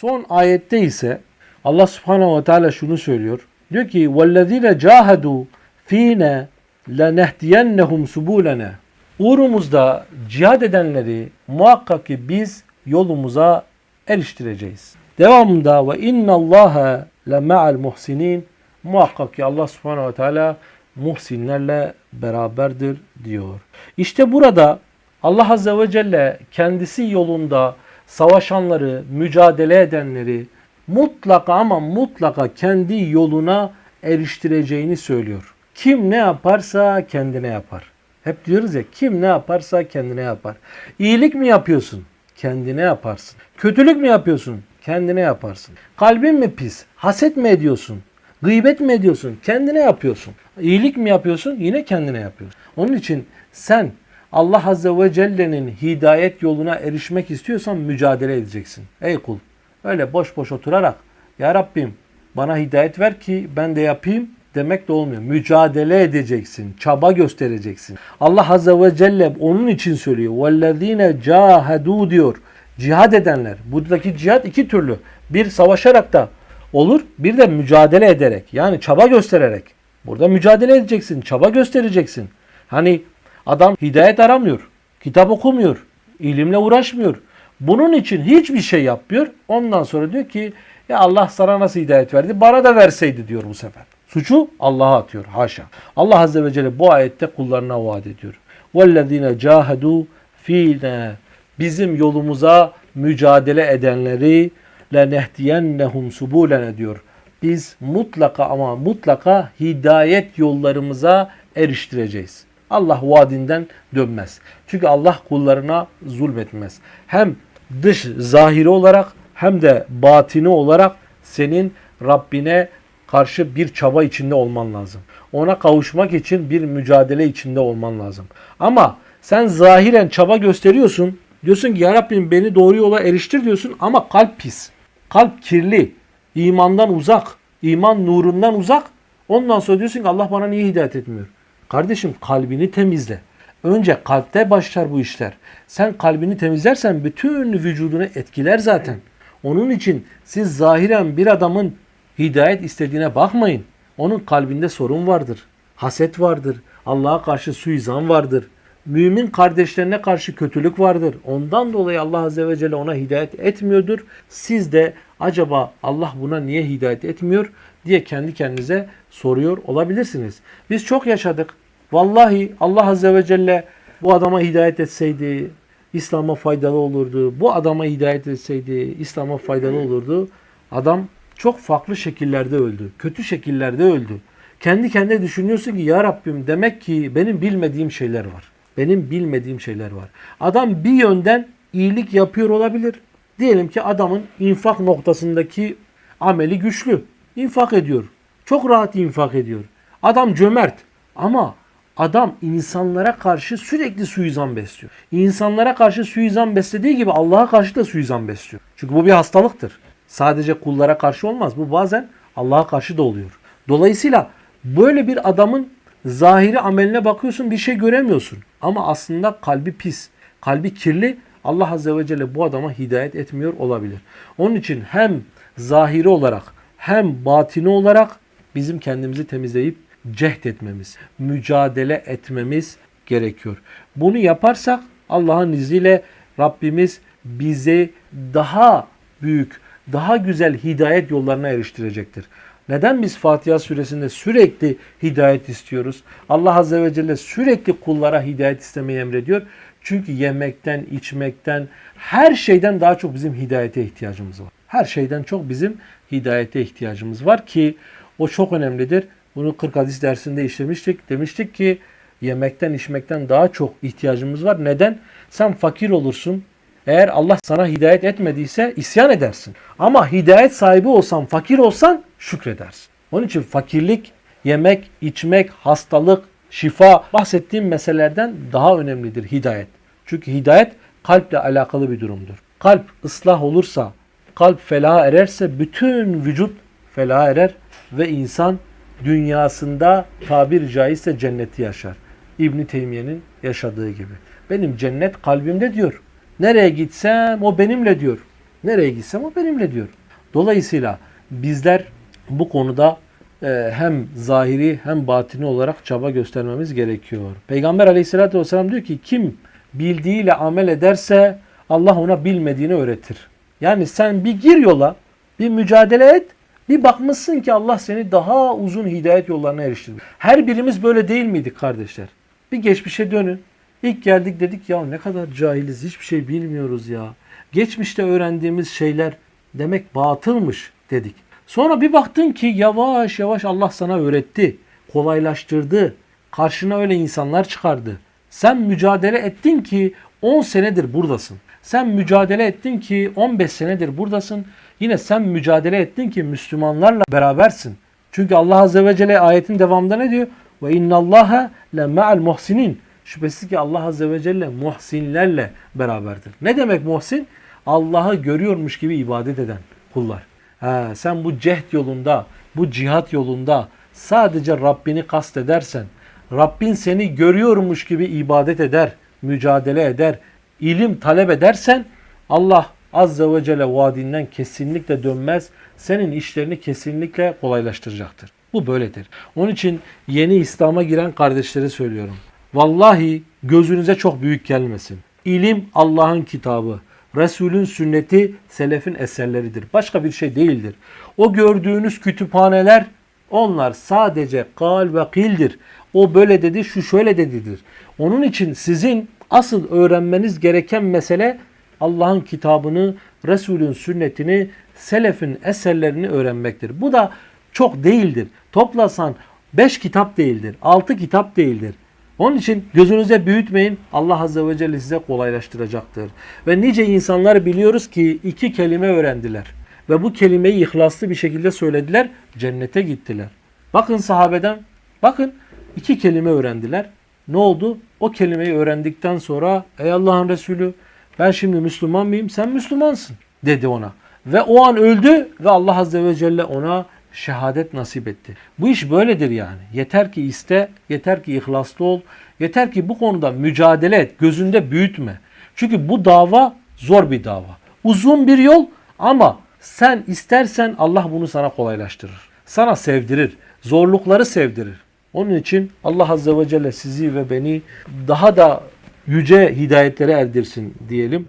Son ayette ise Allah Subhanahu ve Teala şunu söylüyor. Diyor ki: "Vellezine cahadu fina lenehdiyennehum subulana." Uğrumuzda cihad edenleri muhakkak ki biz yolumuza eriştireceğiz. Devamında ve inna Allaha le ma'al muhsinin. Muhakkak ki Allah Subhanahu ve Teala muhsinlerle beraberdir diyor. İşte burada Allah Azze ve Celle kendisi yolunda savaşanları, mücadele edenleri mutlaka ama mutlaka kendi yoluna eriştireceğini söylüyor. Kim ne yaparsa kendine yapar. Hep diyoruz ya kim ne yaparsa kendine yapar. İyilik mi yapıyorsun? Kendine yaparsın. Kötülük mü yapıyorsun? Kendine yaparsın. Kalbin mi pis? Haset mi ediyorsun? Gıybet mi ediyorsun? Kendine yapıyorsun. İyilik mi yapıyorsun? Yine kendine yapıyorsun. Onun için sen Allah Azze ve Celle'nin hidayet yoluna erişmek istiyorsan mücadele edeceksin. Ey kul öyle boş boş oturarak Ya Rabbim bana hidayet ver ki ben de yapayım demek de olmuyor. Mücadele edeceksin, çaba göstereceksin. Allah Azze ve Celle onun için söylüyor. وَالَّذ۪ينَ جَاهَدُوا diyor. Cihad edenler. Buradaki cihad iki türlü. Bir savaşarak da olur, bir de mücadele ederek. Yani çaba göstererek. Burada mücadele edeceksin, çaba göstereceksin. Hani adam hidayet aramıyor, kitap okumuyor, ilimle uğraşmıyor. Bunun için hiçbir şey yapmıyor. Ondan sonra diyor ki ya Allah sana nasıl hidayet verdi? Bana da verseydi diyor bu sefer. Suçu Allah'a atıyor. Haşa. Allah Azze ve Celle bu ayette kullarına vaat ediyor. وَالَّذ۪ينَ جَاهَدُوا ف۪ينَا Bizim yolumuza mücadele edenleri لَنَهْدِيَنَّهُمْ سُبُولَنَ diyor. Biz mutlaka ama mutlaka hidayet yollarımıza eriştireceğiz. Allah vaadinden dönmez. Çünkü Allah kullarına zulmetmez. Hem dış zahiri olarak hem de batini olarak senin Rabbine karşı bir çaba içinde olman lazım. Ona kavuşmak için bir mücadele içinde olman lazım. Ama sen zahiren çaba gösteriyorsun. Diyorsun ki ya Rabbim beni doğru yola eriştir diyorsun ama kalp pis. Kalp kirli. imandan uzak. iman nurundan uzak. Ondan sonra diyorsun ki Allah bana niye hidayet etmiyor? Kardeşim kalbini temizle. Önce kalpte başlar bu işler. Sen kalbini temizlersen bütün vücudunu etkiler zaten. Onun için siz zahiren bir adamın hidayet istediğine bakmayın. Onun kalbinde sorun vardır. Haset vardır. Allah'a karşı suizan vardır. Mümin kardeşlerine karşı kötülük vardır. Ondan dolayı Allah Azze ve Celle ona hidayet etmiyordur. Siz de acaba Allah buna niye hidayet etmiyor diye kendi kendinize soruyor olabilirsiniz. Biz çok yaşadık. Vallahi Allah Azze ve Celle bu adama hidayet etseydi İslam'a faydalı olurdu. Bu adama hidayet etseydi İslam'a faydalı olurdu. Adam çok farklı şekillerde öldü. Kötü şekillerde öldü. Kendi kendine düşünüyorsun ki ya Rabbim demek ki benim bilmediğim şeyler var. Benim bilmediğim şeyler var. Adam bir yönden iyilik yapıyor olabilir. Diyelim ki adamın infak noktasındaki ameli güçlü. İnfak ediyor. Çok rahat infak ediyor. Adam cömert ama adam insanlara karşı sürekli suizan besliyor. İnsanlara karşı suizan beslediği gibi Allah'a karşı da suizan besliyor. Çünkü bu bir hastalıktır. Sadece kullara karşı olmaz. Bu bazen Allah'a karşı da oluyor. Dolayısıyla böyle bir adamın zahiri ameline bakıyorsun bir şey göremiyorsun. Ama aslında kalbi pis, kalbi kirli. Allah Azze ve Celle bu adama hidayet etmiyor olabilir. Onun için hem zahiri olarak hem batini olarak bizim kendimizi temizleyip cehd etmemiz, mücadele etmemiz gerekiyor. Bunu yaparsak Allah'ın izniyle Rabbimiz bizi daha büyük, daha güzel hidayet yollarına eriştirecektir. Neden biz Fatiha suresinde sürekli hidayet istiyoruz? Allah Azze ve Celle sürekli kullara hidayet istemeyi emrediyor. Çünkü yemekten, içmekten, her şeyden daha çok bizim hidayete ihtiyacımız var. Her şeyden çok bizim hidayete ihtiyacımız var ki o çok önemlidir. Bunu 40 hadis dersinde işlemiştik. Demiştik ki yemekten, içmekten daha çok ihtiyacımız var. Neden? Sen fakir olursun, eğer Allah sana hidayet etmediyse isyan edersin. Ama hidayet sahibi olsan, fakir olsan şükredersin. Onun için fakirlik, yemek, içmek, hastalık, şifa bahsettiğim meselelerden daha önemlidir hidayet. Çünkü hidayet kalple alakalı bir durumdur. Kalp ıslah olursa, kalp felaha ererse bütün vücut felaha erer ve insan dünyasında tabir caizse cenneti yaşar. İbn Teymiye'nin yaşadığı gibi. Benim cennet kalbimde diyor. Nereye gitsem o benimle diyor. Nereye gitsem o benimle diyor. Dolayısıyla bizler bu konuda hem zahiri hem batini olarak çaba göstermemiz gerekiyor. Peygamber aleyhissalatü vesselam diyor ki kim bildiğiyle amel ederse Allah ona bilmediğini öğretir. Yani sen bir gir yola, bir mücadele et, bir bakmışsın ki Allah seni daha uzun hidayet yollarına eriştirdi. Her birimiz böyle değil miydik kardeşler? Bir geçmişe dönün. İlk geldik dedik ya ne kadar cahiliz, hiçbir şey bilmiyoruz ya. Geçmişte öğrendiğimiz şeyler demek batılmış dedik. Sonra bir baktın ki yavaş yavaş Allah sana öğretti, kolaylaştırdı. Karşına öyle insanlar çıkardı. Sen mücadele ettin ki 10 senedir buradasın. Sen mücadele ettin ki 15 senedir buradasın. Yine sen mücadele ettin ki Müslümanlarla berabersin. Çünkü Allah Azze ve Celle ayetin devamında ne diyor? Ve innallaha le ma'al muhsinin. Şüphesiz ki Allah Azze ve Celle muhsinlerle beraberdir. Ne demek muhsin? Allah'ı görüyormuş gibi ibadet eden kullar. Ha, sen bu cehd yolunda, bu cihat yolunda sadece Rabbini kast edersen, Rabbin seni görüyormuş gibi ibadet eder, mücadele eder, ilim talep edersen Allah Azze ve Celle vaadinden kesinlikle dönmez. Senin işlerini kesinlikle kolaylaştıracaktır. Bu böyledir. Onun için yeni İslam'a giren kardeşlere söylüyorum. Vallahi gözünüze çok büyük gelmesin. İlim Allah'ın kitabı. Resulün sünneti selefin eserleridir. Başka bir şey değildir. O gördüğünüz kütüphaneler onlar sadece kal ve kildir. O böyle dedi, şu şöyle dedidir. Onun için sizin asıl öğrenmeniz gereken mesele Allah'ın kitabını, Resulün sünnetini, selefin eserlerini öğrenmektir. Bu da çok değildir. Toplasan 5 kitap değildir, 6 kitap değildir. Onun için gözünüze büyütmeyin. Allah Azze ve Celle size kolaylaştıracaktır. Ve nice insanlar biliyoruz ki iki kelime öğrendiler. Ve bu kelimeyi ihlaslı bir şekilde söylediler. Cennete gittiler. Bakın sahabeden, bakın iki kelime öğrendiler. Ne oldu? O kelimeyi öğrendikten sonra ey Allah'ın Resulü ben şimdi Müslüman mıyım? Sen Müslümansın dedi ona. Ve o an öldü ve Allah Azze ve Celle ona şehadet nasip etti. Bu iş böyledir yani. Yeter ki iste, yeter ki ihlaslı ol, yeter ki bu konuda mücadele et, gözünde büyütme. Çünkü bu dava zor bir dava. Uzun bir yol ama sen istersen Allah bunu sana kolaylaştırır. Sana sevdirir, zorlukları sevdirir. Onun için Allah Azze ve Celle sizi ve beni daha da yüce hidayetlere erdirsin diyelim.